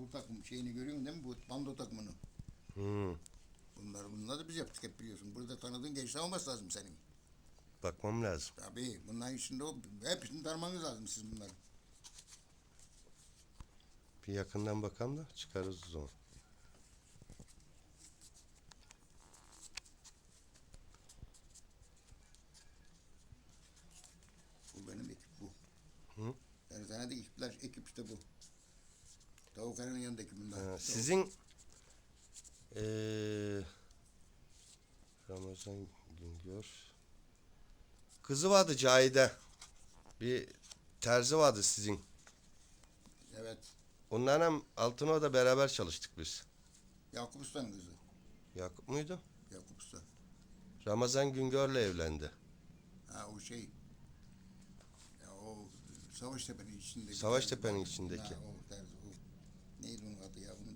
bu takım şeyini görüyorsun değil mi? Bu bando takımını. Hmm. Bunlar bunları da biz yaptık hep biliyorsun. Burada tanıdığın gençler olması lazım senin. Bakmam lazım. Tabii bunların içinde o hepsini tanımanız lazım siz bunları. Bir yakından bakalım da çıkarız o zaman. Bu benim ekip bu. Hı? Dershanede ekipler, ekip işte bu. Tavukların yanındaki bunlar. Ha, Tavuk- sizin eee Ramazan Güngör kızı vardı Cahide. Bir terzi vardı sizin. Evet. Onlarla Altınova'da beraber çalıştık biz. Yakup Usta'nın kızı. Yakup muydu? Yakup Usta. Ramazan Güngör'le evlendi. Ha o şey. Ya o Savaştepe'nin içindeki. Savaştepe'nin içindeki. Ha, o terzi o. Neydi onun adı ya? Onu da